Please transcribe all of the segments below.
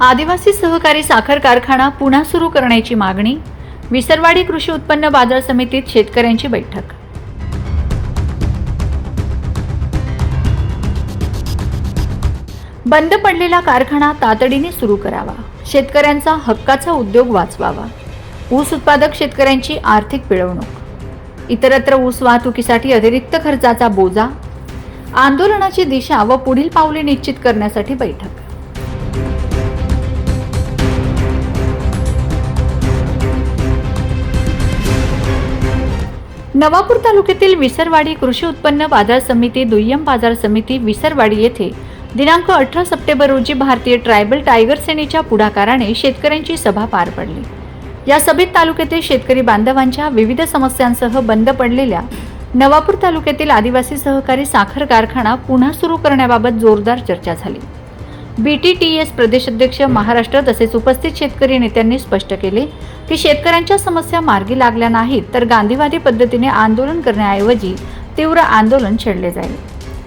आदिवासी सहकारी साखर कारखाना पुन्हा सुरू करण्याची मागणी विसरवाडी कृषी उत्पन्न बाजार समितीत शेतकऱ्यांची बैठक. बंद पडलेला कारखाना तातडीने सुरू करावा. शेतकऱ्यांचा हक्काचा उद्योग वाचवावा. ऊस उत्पादक शेतकऱ्यांची आर्थिक पिळवणूक. इतरत्र ऊस वाहतुकीसाठी अतिरिक्त खर्चाचा बोजा. आंदोलनाची दिशा व पुढील पावले निश्चित करण्यासाठी बैठक. नवापूर तालुक्यातील विसरवाडी कृषी उत्पन्न बाजार समिती दुय्यम बाजार समिती विसरवाडी येथे दिनांक अठरा सप्टेंबर रोजी भारतीय ट्रायबल टायगर सेनेच्या पुढाकाराने शेतकऱ्यांची सभा पार पडली. या सभेत तालुक्यातील शेतकरी बांधवांच्या विविध समस्यांसह बंद पडलेल्या नवापूर तालुक्यातील आदिवासी सहकारी साखर कारखाना पुन्हा सुरू करण्याबाबत जोरदार चर्चा झाली. बी टी टी एस प्रदेशाध्यक्ष महाराष्ट्र तसेच उपस्थित शेतकरी नेत्यांनी स्पष्ट केले की शेतकऱ्यांच्या समस्या मार्गी लागल्या नाहीत तर गांधीवादी पद्धतीने आंदोलन करण्याऐवजी तीव्र आंदोलन छेडले जाईल.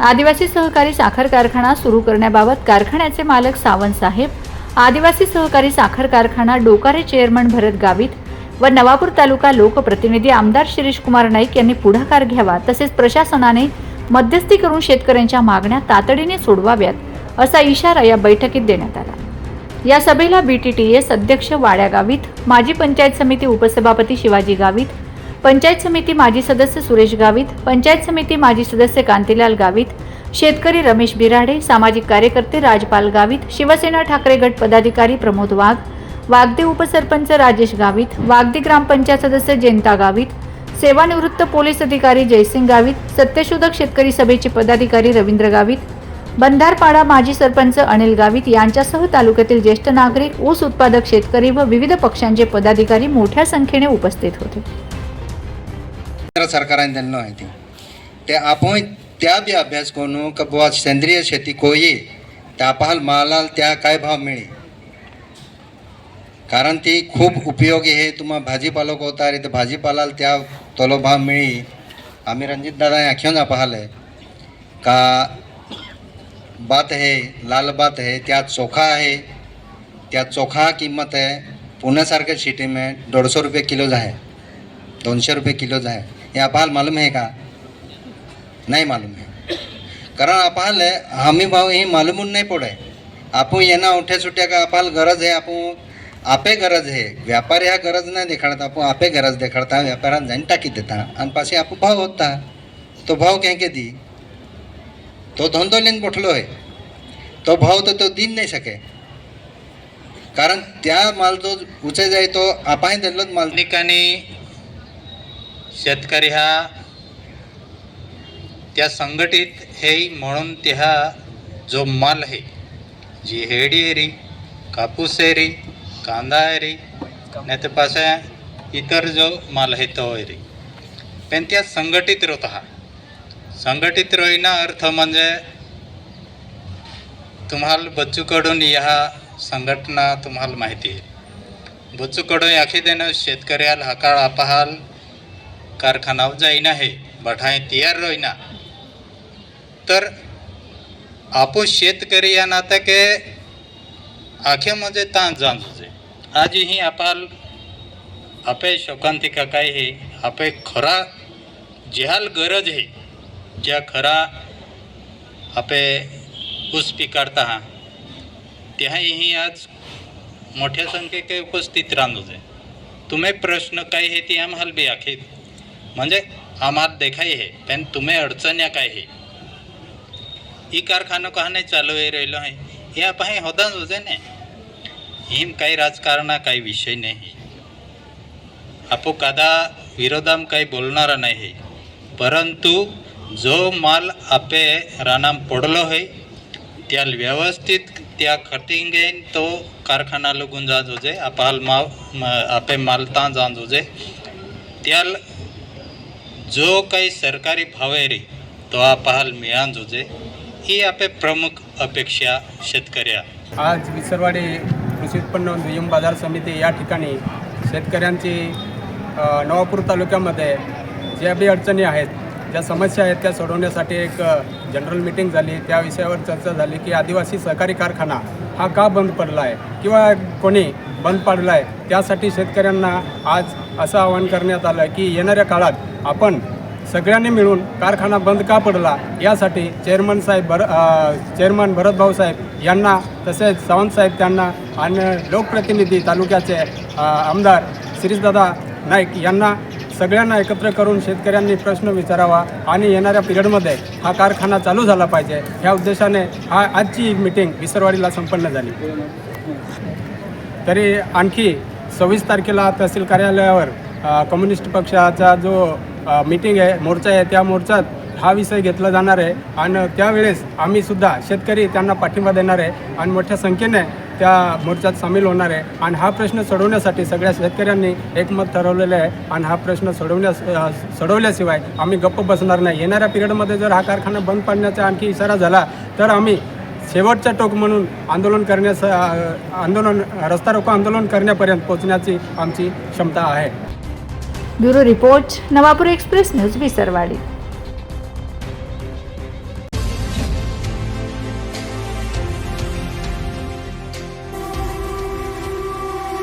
आदिवासी सहकारी साखर कारखाना सुरू करण्याबाबत कारखान्याचे मालक सावंत साहेब आदिवासी सहकारी साखर कारखाना डोकारे चेअरमन भरत गावित व नवापूर तालुका लोकप्रतिनिधी आमदार शिरीष कुमार नाईक यांनी पुढाकार घ्यावा तसेच प्रशासनाने मध्यस्थी करून शेतकऱ्यांच्या मागण्या तातडीने सोडवाव्यात असा इशारा या बैठकीत देण्यात आला. या सभेला बी टी टी एस अध्यक्ष वाड्या गावित माजी पंचायत समिती उपसभापती शिवाजी गावित पंचायत समिती माजी सदस्य सुरेश गावित पंचायत समिती माजी सदस्य कांतीलाल गावित शेतकरी रमेश बिराडे सामाजिक कार्यकर्ते राजपाल गावित शिवसेना ठाकरे गट पदाधिकारी प्रमोद वाघ वागदे उपसरपंच राजेश गावित वागदे ग्रामपंचायत सदस्य जयंता गावित सेवानिवृत्त पोलीस अधिकारी जयसिंग गावित सत्यशोधक शेतकरी सभेचे पदाधिकारी रवींद्र गावित बंधारपाडा माजी सरपंच अनिल गावित यांच्यासह तालुक्यातील ज्येष्ठ नागरिक ऊस उत्पादक शेतकरी व विविध पक्षांचे पदाधिकारी मोठ्या संख्येने उपस्थित होते. केंद्र सरकारान दिल्लो आहे ती ते आपण त्या बी अभ्यास करून का बुवा सेंद्रिय शेती कोई तापाल मालाल त्या काय भाव मिळे कारण ती खूप उपयोगी आहे. तुम्हा भाजीपालो कोता रे तर भाजीपालाल त्या तोलो भाव मिळी आम्ही रणजित दादा आख्योन पाहले का बात है लाल बात है त्यात चोखा आहे. त्या चोखा किंमत आहे पुण्यासारख्या सिटी में रुपये किलो आहे दोनशे रुपये किलोज आहे हे आपल्याला मालूम आहे का? नाही मालूम आहे कारण आपल्याला हमी भाव हे मालूमून नाही पडे. आपण येणं उठ्या सुट्या का आपल्याला गरज आहे आपण आपे गरज आहे व्यापारी हा गरज नाही देखाडता आपण आपे गरज देखाडता व्यापारात जाईन टाकी देता. आणि पाशी आपण भाव होता. तो भाव के दी? तो धंदो लेन बठलो आहे. तो भाव तर तो दिन नाही सके कारण त्या माल जो उचे जाय तो आपण दिलोच माल ठिकाणी शेतकरी हा त्या संघटित हे म्हणून त्या जो माल आहे जी हेडी आहे री कापूस आहे री कांदा आहे री नाही तर पासा इतर जो माल आहे तो आहे री. पण त्या संघटित राहत हा. संघटित रोईना अर्थ म्हणजे तुम्हाला बच्चूकडून या संघटना तुम्हाला माहिती आहे. बच्चूकडून याखी देणं शेतकऱ्याला हाकाळ आपाहाल कारखानावर जाईना हे बठाय तयार रोईना. तर आपो शेतकरी या नात्या के आखे म्हणजे ताण जाण तुझे आजही आपाल आपे शोकांतिका काय हे आपे खरा जिहाल गरज आहे ज्या खरा आपे ऊस पिकारता हा त्याही आज मोठ्या संख्येके उपस्थित राहत तुम्ही प्रश्न काय हे ती आम्हाला बी आखीत. म्हणजे आम्हाला देखाई हे पण तुम्ही अडचण्या काय हे. ही कारखानं का नाही चालू आहे राहिलो आहे हे आपण होताच होते ना. हिम काही राजकारणा काही विषय नाही. आपो कदा विरोधाम काही बोलणारा नाही परंतु जो माल आपे रानाम पडलो आहे त्याला व्यवस्थित त्या खटिंगेन तो कारखाना लगून जात होजे आपाल माव आपे मालता जात होजे त्याल जो काही सरकारी भावेरी तो आपाल मिळान होते. ही आपे प्रमुख अपेक्षा शेतकऱ्या. आज विसरवाडी कृषी उत्पन्न दुय्यम बाजार समिती या ठिकाणी शेतकऱ्यांची नवापूर तालुक्यामध्ये ज्या बी अडचणी आहेत ज्या समस्या आहेत त्या सोडवण्यासाठी एक जनरल मिटिंग झाली. त्या विषयावर चर्चा झाली की आदिवासी सहकारी कारखाना हा का बंद पडला आहे किंवा कोणी बंद पाडला आहे त्यासाठी शेतकऱ्यांना आज असं आवाहन करण्यात आलं की येणाऱ्या काळात आपण सगळ्यांनी मिळून कारखाना बंद का पडला? यासाठी चेअरमन साहेब भर चेअरमन भरतभाऊ साहेब यांना तसेच सावंत साहेब त्यांना आणि लोकप्रतिनिधी तालुक्याचे आमदार श्रीदादा नाईक यांना सगळ्यांना एकत्र करून शेतकऱ्यांनी प्रश्न विचारावा आणि येणाऱ्या पिरियडमध्ये हा कारखाना चालू झाला पाहिजे. ह्या उद्देशाने हा आजची मिटिंग विसरवाडीला संपन्न झाली. तरी आणखी सव्वीस तारखेला तहसील कार्यालयावर कम्युनिस्ट पक्षाचा जो मीटिंग आहे मोर्चा आहे त्या मोर्चात हा विषय घेतला जाणार आहे. आणि त्यावेळेस आम्हीसुद्धा शेतकरी त्यांना पाठिंबा देणार आहे. आणि मोठ्या संख्येने त्या मोर्चात सामील होणार आहे. आणि हा प्रश्न सोडवण्यासाठी सगळ्या शेतकऱ्यांनी एकमत ठरवलेलं आहे. आणि हा प्रश्न सोडवण्यास सोडवल्याशिवाय आम्ही गप्प बसणार नाही. येणाऱ्या पिरियडमध्ये जर हा कारखाना बंद पाडण्याचा आणखी इशारा झाला तर आम्ही शेवटचा टोक म्हणून आंदोलन करण्यास आंदोलन रस्ता रोको आंदोलन करण्यापर्यंत पोहोचण्याची आमची क्षमता आहे. Bureau report Navapur express news Visarwadi.